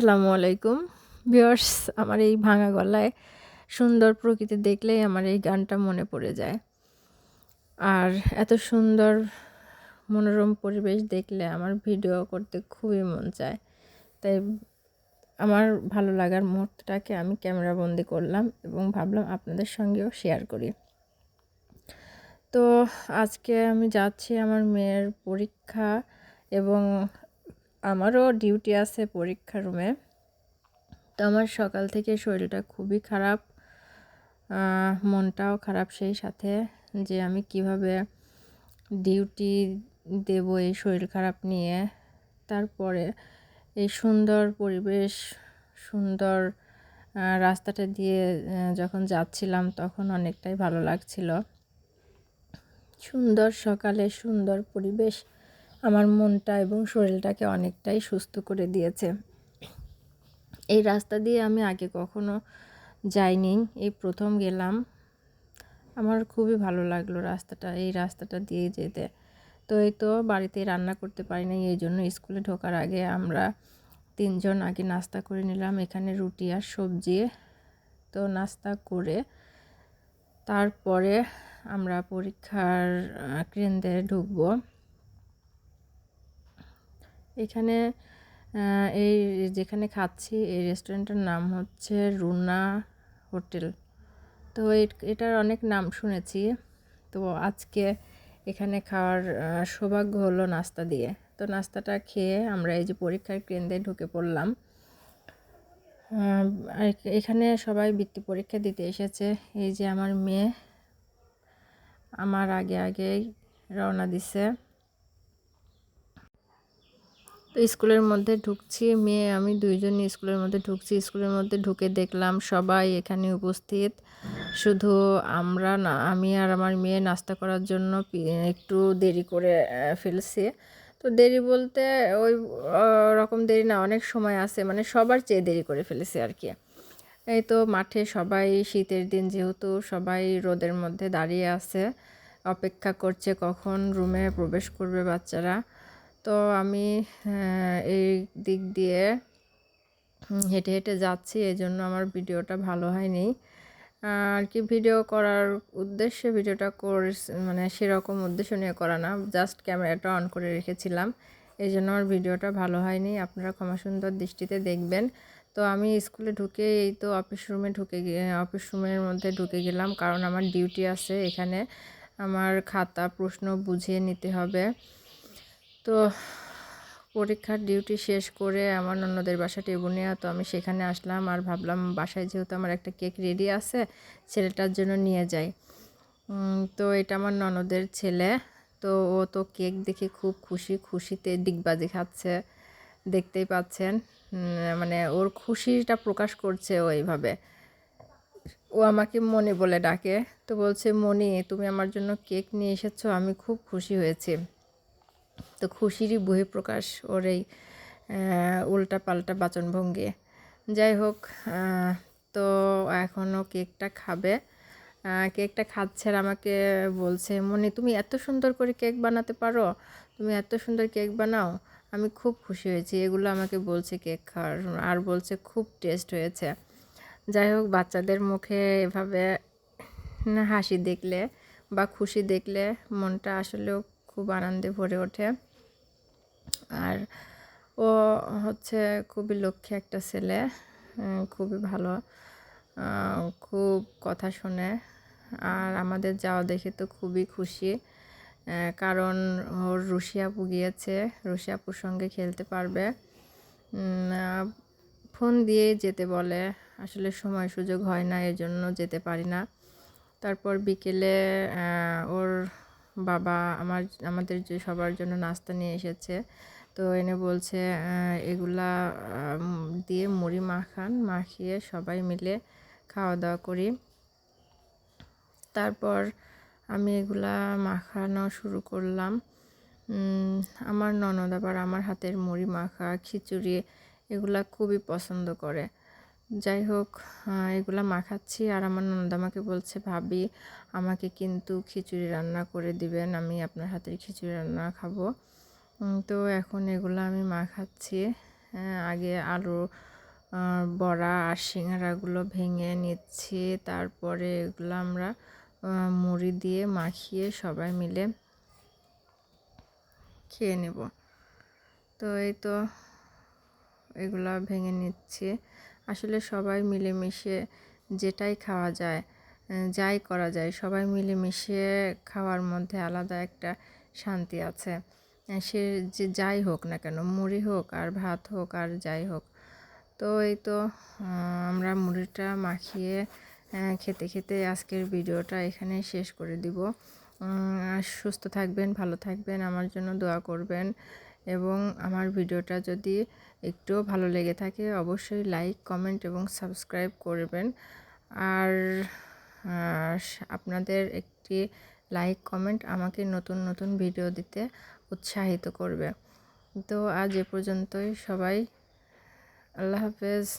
আসসালামু আলাইকুম। ভিউয়ার্স, আমার এই ভাঙা গলায় সুন্দর প্রকৃতি দেখলেই আমার এই গানটা মনে পড়ে যায়। আর এত সুন্দর মনোরম পরিবেশ দেখলে আমার ভিডিও করতে খুবই মন চায়। তাই আমার ভালো লাগার মুহূর্তটাকে আমি ক্যামেরা বন্দি করলাম এবং ভাবলাম আপনাদের সঙ্গেও শেয়ার করি। তো আজকে আমি যাচ্ছি আমার মেয়ের পরীক্ষা এবং আমারও ডিউটি আছে পরীক্ষা রুমে। তো আমার সকাল থেকে শরীরটা খুবই খারাপ মনটাও খারাপ সেই সাথে যে আমি কীভাবে ডিউটি দেব এই শরীর খারাপ নিয়ে। তারপরে এই সুন্দর পরিবেশ, সুন্দর রাস্তাটা দিয়ে যখন যাচ্ছিলাম তখন অনেকটাই ভালো লাগছিল। সুন্দর সকালে সুন্দর পরিবেশ আমার মনটা এবং শরীরটাকে অনেকটাই সুস্থ করে দিয়েছে। এই রাস্তা দিয়ে আমি আগে কখনো যাইনি, এই প্রথম গেলাম। আমার খুবই ভালো লাগল রাস্তাটা, এই রাস্তাটা দিয়ে যেতে। তো এই তো বাড়িতে রান্না করতে পারি না এই জন্য স্কুলে ঢোকার আগে আমরা তিনজন আগে নাস্তা করে নিলাম, এখানে রুটি আর সবজি। তো নাস্তা করে তারপরে আমরা পরীক্ষার কেন্দ্রে ঢুকবো। এখানে এই যেখানে খাচ্ছি, এই রেস্টুরেন্টের নাম হচ্ছে রুনা হোটেল। তো এটার অনেক নাম শুনেছি। তো আজকে এখানে খাওয়ার সৌভাগ্য হলো নাস্তা দিয়ে। তো নাস্তাটা খেয়ে আমরা এই যে পরীক্ষার কেন্দ্রে ঢুকে পড়লাম। এখানে সবাই বৃত্তি পরীক্ষা দিতে এসেছে। এই যে আমার মেয়ে, আমার আগে আগেই রওনা দিছে। তো স্কুলের মধ্যে ঢুকছি, মেয়ে, আমি দুইজন স্কুলের মধ্যে ঢুকছি। স্কুলের মধ্যে ঢুকে দেখলাম সবাই এখানে উপস্থিত। শুধু আমরা না, আমি আর আমার মেয়ে নাস্তা করার জন্য একটু দেরি করে ফেলছি। তো দেরি বলতে ওই রকম দেরি না, অনেক সময় আছে। মানে সবার চেয়ে দেরি করে ফেলেছি আর কি। এই তো মাঠে সবাই, শীতের দিন যেহেতু সবাই রোদের মধ্যে দাঁড়িয়ে আছে, অপেক্ষা করছে কখন রুমে প্রবেশ করবে বাচ্চারা। তো আমি এই দিক দিয়ে হেঁটে হেঁটে যাচ্ছি, এই জন্য আমার ভিডিওটা ভালো হয়নি। আর কি ভিডিও করার উদ্দেশ্যে ভিডিওটা করে মানে সেরকম উদ্দেশ্য নিয়ে করা না, জাস্ট ক্যামেরাটা অন করে রেখেছিলাম। এই জন্য আমার ভিডিওটা ভালো হয়নি, আপনারা ক্ষমা সুন্দর দৃষ্টিতে দেখবেন। তো আমি স্কুলে ঢুকে এই তো অফিস রুমে ঢুকে অফিস রুমের মধ্যে ঢুকে গেলাম, কারণ আমার ডিউটি আছে এখানে। আমার খাতা, প্রশ্ন বুঝিয়ে নিতে হবে। তো পরীক্ষার ডিউটি শেষ করে আমার অন্যদের বাসা টেবুনিয়া, তো আমি সেখানে আসলাম আর ভাবলাম বাসায় যেহেতু আমার একটা কেক রেডি আছে, ছেলেটার জন্য নিয়ে যাই। তো এটা আমার ননদের ছেলে, তো ও তো কেক দেখে খুব খুশি, খুশিতে ডিগবাজি খাচ্ছে, দেখতেই পাচ্ছেন। মানে ওর খুশিটা প্রকাশ করছে ও এইভাবে। ও আমাকে মনি বলে ডাকে, তো বলছে মনি তুমি আমার জন্য কেক নিয়ে এসেছ, আমি খুব খুশি হয়েছি। তো খুশিরই বহিঃপ্রকাশ ওর এই উল্টা পাল্টা বাচনভঙ্গি। যাই হোক তো এখনও কেকটা খাবে। কেকটা খাচ্ছে আর আমাকে বলছে, মনে, তুমি এত সুন্দর করে কেক বানাতে পারো? তুমি এত সুন্দর কেক বানাও? আমি খুব খুশি হয়েছি। এগুলো আমাকে বলছে কেক খাওয়ার আর বলছে খুব টেস্ট হয়েছে। যাই হোক, বাচ্চাদের মুখে এভাবে হাসি দেখলে বা খুশি দেখলে মনটা আসলেও খুব আনন্দে ভরে ওঠে। আর ও হচ্ছে খুবই লক্ষ্মী একটা ছেলে খুবই ভালো খুব কথা শোনে আর আমাদের যাওয়া দেখে তো খুবই খুশি কারণ ওর রুশিয়াপু গিয়েছে রুশিয়াপুর সঙ্গে খেলতে পারবে। ফোন দিয়ে যেতে বলে, আসলে সময় সুযোগ হয় না এর জন্য যেতে পারি না। তারপর বিকেলে ওর বাবা আমার, আমাদের যে সবার জন্য নাস্তা নিয়ে এসেছে তো এনে বলছে এগুলা দিয়ে মুড়ি মাখান, মাখিয়ে সবাই মিলে খাওয়া দাওয়া করি। তারপর আমি এগুলা মাখানো শুরু করলাম। আমার ননদ আবার আমার হাতের মুড়ি মাখা, খিচুড়ি এগুলা খুবই পছন্দ করে। যাই হোক এগুলা মাখাচ্ছি আর আমার ননদ আমাকে বলছে, ভাবি, আমাকে কিন্তু খিচুড়ি রান্না করে দিবেন, আমি আপনার হাতের খিচুড়ি রান্না খাব। তো এখন এগুলো আমি মাখাচ্ছি। আহ, আগে আলু বড়া আর সিঙ্গারাগুলো ভেঙে নিচ্ছি। তারপরে এগুলো আমরা মুড়ি দিয়ে মাখিয়ে সবাই মিলে খেয়ে নেব। তো এই তো এগুলো ভেঙে নিচ্ছি। আসলে সবাই মিলেমিশে যেটাই খাওয়া যায় যাই করা যায় সবাই মিলেমিশে খাওয়ার মধ্যে আলাদা একটা শান্তি আছে। সে যে যাই হোক না কেন, মুড়ি হোক আর ভাত হোক আর যাই হোক, তো এই তো আমরা মুড়িটা মাখিয়ে খেতে খেতে আজকের ভিডিওটা এখানে শেষ করে দিব। সুস্থ থাকবেন, ভালো থাকবেন, আমার জন্য দোয়া করবেন এবং আমার ভিডিওটা যদি একটুও ভালো লেগে থাকে অবশ্যই লাইক, কমেন্ট এবং সাবস্ক্রাইব করবেন। আর আপনাদের একটি লাইক, কমেন্ট আমাকে নতুন নতুন ভিডিও দিতে উৎসাহিত করবে। তো আজ এ পর্যন্তই। সবাই আল্লাহ হাফেজ।